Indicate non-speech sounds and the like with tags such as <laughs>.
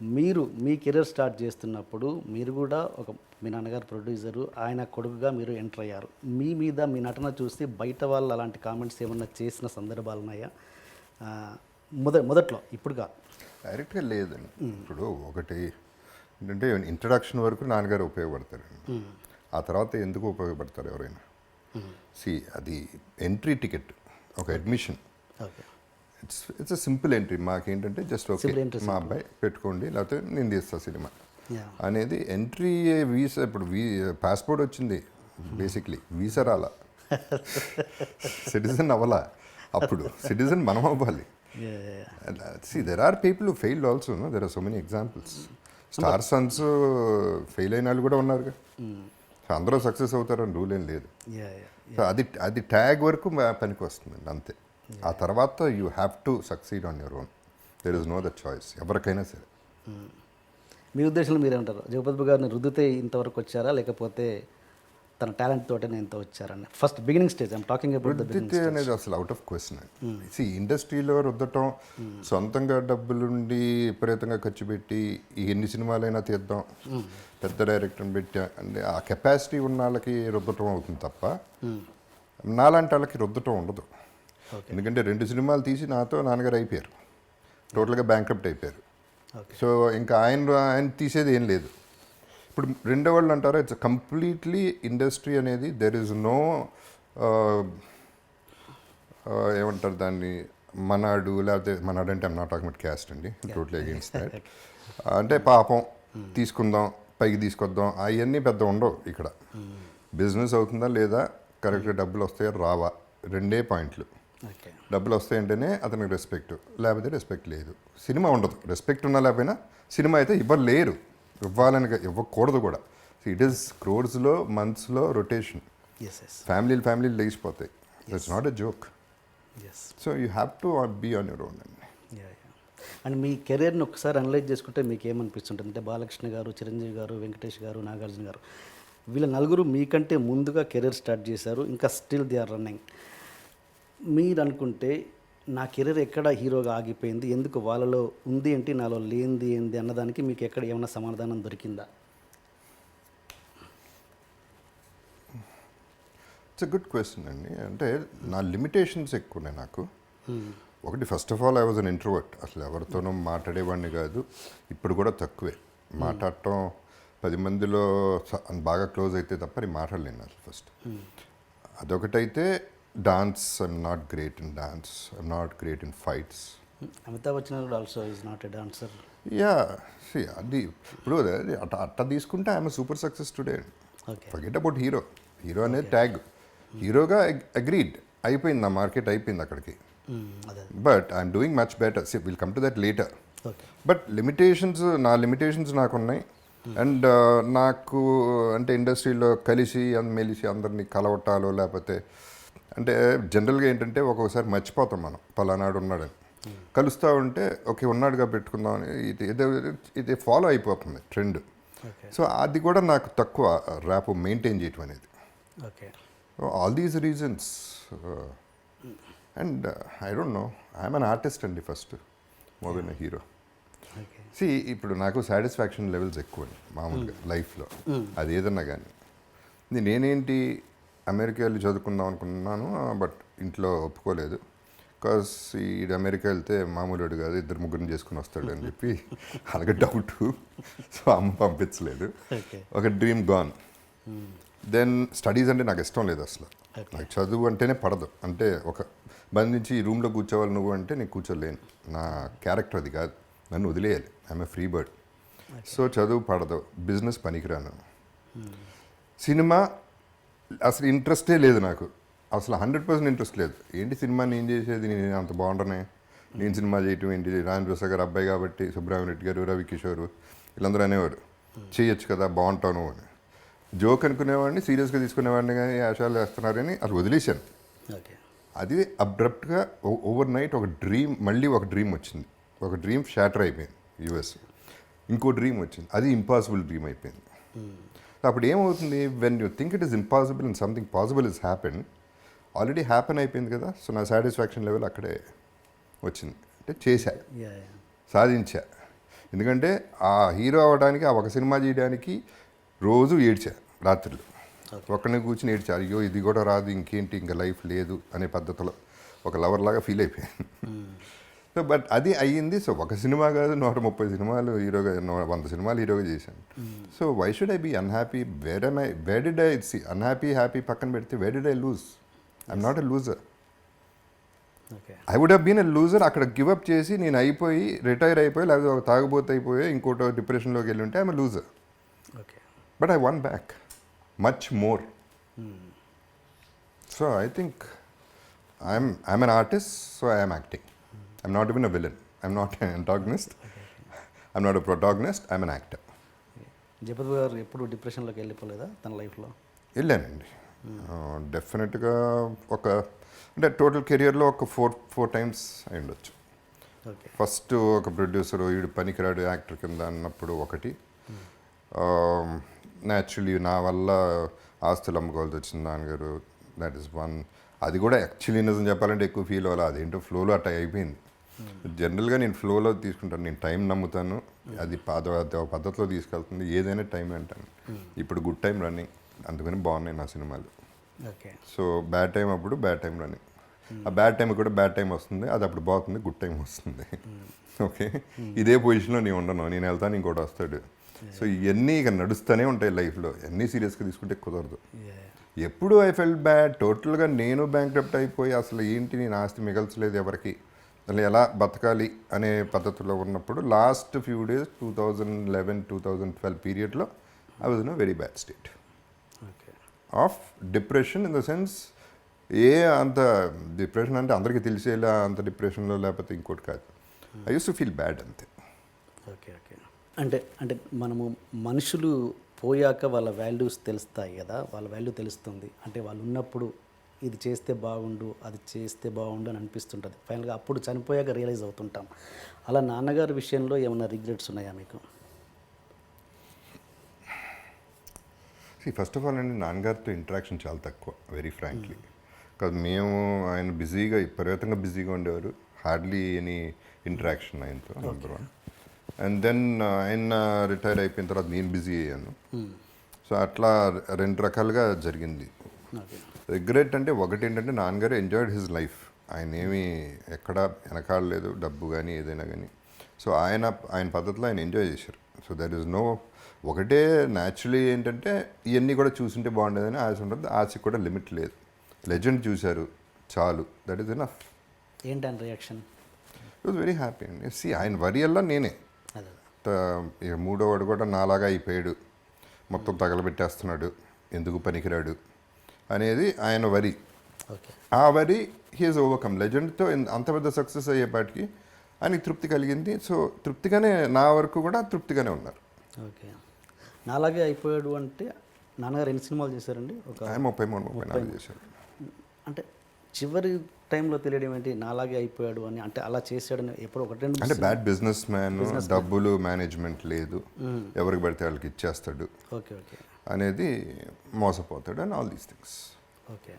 మీరు మీ career start చేస్తున్నప్పుడు మీరు కూడా ఒక మీ నాన్నగారు ప్రొడ్యూసరు ఆయన కొడుకుగా మీరు ఎంటర్ అయ్యారు. మీ మీద మీ నటన చూసి బయట వాళ్ళు అలాంటి కామెంట్స్ ఏమన్నా చేసిన సందర్భాలు ఉన్నాయా? మొద మొదట్లో ఇప్పుడు కాదు. డైరెక్ట్గా లేదండి ఇప్పుడు ఒకటి ఏంటంటే ఇంట్రడక్షన్ వరకు నాన్నగారు ఉపయోగపడతారండి. ఆ తర్వాత ఎందుకు ఉపయోగపడతారు ఎవరైనా? సి అది ఎంట్రీ టికెట్ ఒక admission. Okay. It's it's a simple entry మాకేంటంటే జస్ట్ ఓకే మా అబ్బాయి పెట్టుకోండి లేకపోతే నేను తీస్తా సినిమా. అనేది ఎంట్రీ వీసా ఇప్పుడు వీ పాస్పోర్ట్ వచ్చింది బేసిక్లీ వీసా రాలా. <laughs> సిటిజన్ అవ్వాలా? అప్పుడు సిటిజన్ మనం అవ్వాలి. See there are people fail also there are so many examples star sons fail అయిన వాళ్ళు కూడా ఉన్నారు సో అందరూ సక్సెస్ అవుతారని రూల్ ఏం లేదు. అది అది ట్యాగ్ వరకు పనికి వస్తుందండి అంతే. ఆ తర్వాత you have to succeed on your own there is no the choice ఎవరికైనా సరే. మీ ఉద్దేశంలో మీరేమంటారు? జగపతి గారిని రుద్దితే ఇంతవరకు వచ్చారా? లేకపోతే తన టాలెంట్ తోటనే ఇంత వచ్చారని? First beginning stage I'm talking about రుద్దితే అనేది అసలు అవుట్ ఆఫ్ క్వశ్చన్ సి ఇండస్ట్రీలో రుద్దటం సొంతంగా డబ్బులుండి విపరీతంగా ఖర్చు పెట్టి ఎన్ని సినిమాలైనా తీద్దాం పెద్ద డైరెక్టర్ని పెట్టి అంటే ఆ కెపాసిటీ ఉన్న వాళ్ళకి రుద్దటం అవుతుంది తప్ప నాలాంటి వాళ్ళకి రుద్దటం ఉండదు. ఎందుకంటే రెండు సినిమాలు తీసి నాతో నాన్నగారు అయిపోయారు. టోటల్గా బ్యాంక్రప్ట్ అయిపోయారు. సో ఇంకా ఆయన ఆయన తీసేది ఏం లేదు. ఇప్పుడు రెండో వాళ్ళు అంటారు ఇట్స్ కంప్లీట్లీ ఇండస్ట్రీ అనేది దెర్ ఇస్ నో ఏమంటారు దాన్ని మనాడు లేకపోతే మనాడు అంటే ఐమ్ నాట్ టాకింగ్ క్యాస్ట్ అండి. టోటలీ అగేన్స్ట్ దాట్ అంటే పాపం తీసుకుందాం పైకి తీసుకొద్దాం అవన్నీ పెద్ద ఉండవు ఇక్కడ. బిజినెస్ అవుతుందా లేదా కరెక్ట్గా డబ్బులు వస్తాయా రావా. రెండే పాయింట్లు. డబ్బులు వస్తాయంటేనే అతనికి రెస్పెక్ట్ లేకపోతే రెస్పెక్ట్ లేదు. సినిమా ఉండదు. రెస్పెక్ట్ ఉన్నా లేకపోయినా సినిమా అయితే ఇవ్వలేరు ఇవ్వాలని ఇవ్వకూడదు కూడా. ఇట్ ఈస్ క్రోర్స్లో మంత్స్లో రొటేషన్ ఫ్యామిలీలు ఫ్యామిలీలు లేచిపోతాయి. It's not a joke so you have to be on your own అండి అండ్ మీ కెరీర్ని ఒకసారి అనలైజ్ చేసుకుంటే మీకు ఏమనిపిస్తుంటుంది అంటే బాలకృష్ణ గారు చిరంజీవి గారు వెంకటేష్ గారు నాగార్జున గారు. వీళ్ళ నలుగురు మీకంటే ముందుగా కెరీర్ స్టార్ట్ చేశారు. ఇంకా స్టిల్ దే ఆర్ రన్నింగ్ మీరు అనుకుంటే నా కెరీర్ ఎక్కడ హీరోగా ఆగిపోయింది ఎందుకు వాళ్ళలో ఉంది ఏంటి నాలో లేనిది ఏంది అన్నదానికి మీకు ఎక్కడ ఏమైనా సమాధానం దొరికిందా? ఇట్స్ అ గుడ్ క్వశ్చన్ అండి. అంటే నా లిమిటేషన్స్ ఎక్కువ ఉన్నాయి నాకు ఒకటి first of all I was an introvert అసలు ఎవరితోనూ మాట్లాడేవాడిని కాదు. ఇప్పుడు కూడా తక్కువే. మాట్లాడటం పది మందిలో బాగా క్లోజ్ అయితే తప్ప నేను మాట్లాడలేను అసలు first అదొకటైతే dance I'm not great in dance I'm not great in fights Amitabh Bachchan కూడా also is not a dancer yeah అది ఇప్పుడు అట్ట అట్ట తీసుకుంటే I'm super success today forget about hero hero అనేది ట్యాగ్ హీరోగా అగ్రీడ్ అయిపోయింది నా మార్కెట్ అయిపోయింది అక్కడికి. But I'm doing much better see will come to that later but limitations నా లిమిటేషన్స్ నాకు ఉన్నాయి అండ్ నాకు అంటే ఇండస్ట్రీలో కలిసి మెలిసి అందరినీ కలవటాలు లేకపోతే అంటే జనరల్గా ఏంటంటే ఒక్కొక్కసారి మర్చిపోతాం మనం. పలానాడు ఉన్నాడని. కలుస్తూ ఉంటే ఓకే ఉన్నాడుగా పెట్టుకుందాం అని ఇది ఏదో ఇది ఫాలో అయిపోతుంది ట్రెండ్. సో అది కూడా నాకు తక్కువ ర్యాప్ మెయింటైన్ చేయటం అనేది. Okay. All these reasons and I don't know I'm an artist అండి first more then hero see ఇప్పుడు నాకు సాటిస్ఫాక్షన్ లెవెల్స్ ఎక్కువ మామూలుగా లైఫ్లో అది ఏదన్నా కానీ నేనేంటి అమెరికా వెళ్ళి చదువుకుందాం అనుకున్నాను బట్ ఇంట్లో ఒప్పుకోలేదు. బికాస్ ఈ అమెరికా వెళ్తే మామూలుడు కాదు ఇద్దరు ముగ్గురిని చేసుకుని వస్తాడు అని చెప్పి <laughs> అలాగే డౌట్ సో అమ్మ పంపించలేదు. ఒక డ్రీమ్ గాన్ దెన్ స్టడీస్ అంటే నాకు ఇష్టం లేదు అసలు. నాకు చదువు అంటేనే పడదు. అంటే ఒక బంధించి ఈ రూమ్లో కూర్చోవాలి నువ్వు అంటే నేను కూర్చోలేను. నా క్యారెక్టర్ అది కాదు. నన్ను వదిలేయాలి. I'm a free bird so చదువు పడదు. బిజినెస్ పనికిరాను. సినిమా అసలు ఇంట్రెస్టే లేదు నాకు. అసలు హండ్రెడ్ పర్సెంట్ ఇంట్రెస్ట్ లేదు. ఏంటి సినిమా నేను చేసేది? నేను అంత బాగుండనే. నేను సినిమా చేయటం ఏంటి? రాజేంద్ర ప్రసాద్ గారు అబ్బాయి కాబట్టి సుబ్రహ్మణ్య రెడ్డి గారు రవి కిషోర్ వీళ్ళందరూ అనేవారు. చేయొచ్చు కదా బాగుంటాను అని. జోక్ అనుకునేవాడిని సీరియస్గా తీసుకునేవాడిని కానీ ఆశాలు వేస్తున్నారని అది వదిలేశాను. అది అబ్రప్ట్గా ఓవర్ నైట్ ఒక డ్రీమ్ మళ్ళీ ఒక డ్రీమ్ వచ్చింది. ఒక డ్రీమ్ షాటర్ అయిపోయింది. యూఎస్. ఇంకో డ్రీమ్ వచ్చింది. అది ఇంపాసిబుల్ డ్రీమ్ అయిపోయింది. అప్పుడు ఏమవుతుంది? When you think it is impossible and something possible is happen already happen అయిపోయింది కదా? సో నా సాటిస్ఫాక్షన్ లెవెల్ అక్కడే వచ్చింది. అంటే చేశా. సాధించా. ఎందుకంటే ఆ హీరో అవ్వడానికి ఆ ఒక సినిమా చేయడానికి రోజు ఏడ్చా రాత్రులు. ఒక్కడిని కూర్చుని ఏడ్చా అయ్యో ఇది కూడా రాదు ఇంకేంటి? ఇంకా లైఫ్ లేదు అనే పద్ధతిలో ఒక లవర్ లాగా ఫీల్ అయిపోయాను. సో బట్ అది అయ్యింది. సో ఒక సినిమా కాదు నూట ముప్పై సినిమాలు హీరోగా వంద సినిమాలు హీరోగా చేశాను. So why should I be unhappy? Where I where did I see unhappy happy పక్కన పెడితే where did I lose? I'm not a loser. I would been a loser. అక్కడ గివప్ చేసి నేను అయిపోయి రిటైర్ అయిపోయి లేకపోతే ఒక తాగుబోతు అయిపోయి ఇంకోటి డిప్రెషన్లోకి వెళ్ళి ఉంటే I'm loser. Okay but I won back much more so I think I'm I'm an artist so I'm acting I'm not even a villain I'm not antagonist I'm not a protagonist I'm an actor Jagapathi garu ఎప్పుడు డిప్రెషన్లోకి వెళ్ళిపోలేదా తన లైఫ్లో? వెళ్ళానండి. డెఫినెట్గా ఒక అంటే total కెరియర్లో ఒక ఫోర్ ఫోర్ టైమ్స్ అయి ఉండొచ్చు. ఫస్ట్ ఒక ప్రొడ్యూసర్ వీడు పనికిరాడు యాక్టర్ కింద అన్నప్పుడు ఒకటి. న్యాచురలీ నా వల్ల ఆస్తులు అమ్ముకోవాల్సి వచ్చింది నాన్నగారు. దట్ ఈస్ వన్ అది కూడా యాక్చువల్లీ నిజం చెప్పాలంటే ఎక్కువ ఫీల్ అవ్వాలి. అదేంటో ఫ్లోలో అట్ట అయిపోయింది. జనరల్గా నేను ఫ్లోలో తీసుకుంటాను నేను టైం నమ్ముతాను అది ఒక పద్ధతిలో తీసుకెళ్తుంది ఏదైనా టైం అంటాను. ఇప్పుడు గుడ్ టైం రన్నింగ్ అందుకని బాగున్నాయి నా సినిమాలు. సో బ్యాడ్ టైం అప్పుడు బ్యాడ్ టైం రన్నింగ్. ఆ బ్యాడ్ టైం కూడా బ్యాడ్ టైం వస్తుంది అది అప్పుడు బాగుంది గుడ్ టైం వస్తుంది. <laughs> ఓకే? ఇదే పొజిషన్లో నేను ఉండను నేను వెళ్తాను ఇంకోటి వస్తాడు. సో ఇవన్నీ ఇక నడుస్తూనే ఉంటాయి లైఫ్లో అన్నీ సీరియస్గా తీసుకుంటే కుదరదు. ఎప్పుడు ఐ ఫెల్ బ్యాడ్ టోటల్గా నేను బ్యాంక్రప్ట్ అయిపోయి అసలు ఏంటి నేను ఆస్తి మిగల్చలేదు ఎవరికి. అసలు ఎలా బతకాలి అనే పద్ధతిలో ఉన్నప్పుడు last few days two thousand eleven two thousand twelve పీరియడ్లో I was in a very bad state. Okay. Of depression in the sense a అంత డిప్రెషన్ అంటే అందరికీ తెలిసేలా అంత డిప్రెషన్లో లేకపోతే ఇంకోటి కాదు. I use to feel bad అంతే. Okay okay. అంటే అంటే మనము మనుషులు పోయాక వాళ్ళ వాల్యూస్ తెలుస్తాయి కదా వాళ్ళ వాల్యూ తెలుస్తుంది. అంటే వాళ్ళు ఉన్నప్పుడు ఇది చేస్తే బాగుండు అది చేస్తే బాగుండు అని అనిపిస్తుంటుంది. ఫైనల్గా అప్పుడు చనిపోయాక రియలైజ్ అవుతుంటాం. అలా నాన్నగారి విషయంలో ఏమైనా రిగ్రెట్స్ ఉన్నాయా మీకు? ఫస్ట్ ఆఫ్ ఆల్ అండి నాన్నగారితో ఇంటరాక్షన్ చాలా తక్కువ వెరీ ఫ్రాంక్లీ కాదు మేము ఆయన బిజీగా విపరీతంగా బిజీగా ఉండేవారు. హార్డ్లీ ఎనీ ఇంటరాక్షన్ ఆయనతో నెంబర్ వన్ అండ్ దెన్ ఆయన రిటైర్ అయిపోయిన తర్వాత నేను బిజీ అయ్యాను. సో అట్లా రెండు రకాలుగా జరిగింది. రిగ్రెట్ అంటే ఒకటి ఏంటంటే నాన్నగారు ఎంజాయిడ్ హిజ్ లైఫ్. ఆయన ఏమీ ఎక్కడ వెనకాడలేదు డబ్బు కానీ ఏదైనా కానీ సో ఆయన ఆయన పద్ధతిలో ఆయన ఎంజాయ్ చేశారు. సో దర్ ఇస్ నో ఒకటే న్యాచురలీ ఏంటంటే ఇవన్నీ కూడా చూసుంటే బాగుండేదని ఆశ ఉంటుంది. ఆశకి కూడా లిమిట్ లేదు. లెజెండ్ చూశారు చాలు. That is enough. ఏంటని reaction? It was very happy అండి సి ఆయన వరి అల్లా నేనే. అదే. త- ఇక మూడో వాడు కూడా నాలాగా అయిపోయాడు. మొత్తం తగలబెట్టేస్తున్నాడు. ఎందుకు పనికిరాడు? అనేది ఆయన వరి. ఓకే. ఆ వరి హీఈస్ ఓవర్కమ్ లెజెండ్తో అంత పెద్ద సక్సెస్ అయ్యేపాటికి ఆయనకి తృప్తి కలిగింది. సో తృప్తిగానే నా వరకు కూడా తృప్తిగానే ఉన్నారు. ఓకే. నాలాగే అయిపోయాడు అంటే నాన్నగారు ఎన్ని సినిమాలు చేశారండి? ఒక ఆయన ముప్పై మూడు ముప్పై నాలుగు చేశారు. అంటే చివరి టైంలో తెలియడం ఏంటి? నాలాగే అయిపోయాడు అని అంటే అలా చేశాడని ఎప్పుడు ఒకటి రెండు అంటే బ్యాడ్ బిజినెస్ మ్యాన్ డబ్బులు మేనేజ్మెంట్ లేదు. ఎవరికి పడితే వాళ్ళకి ఇచ్చేస్తాడు. Okay okay. అనేది మోసపోతాడు and all these things. Okay.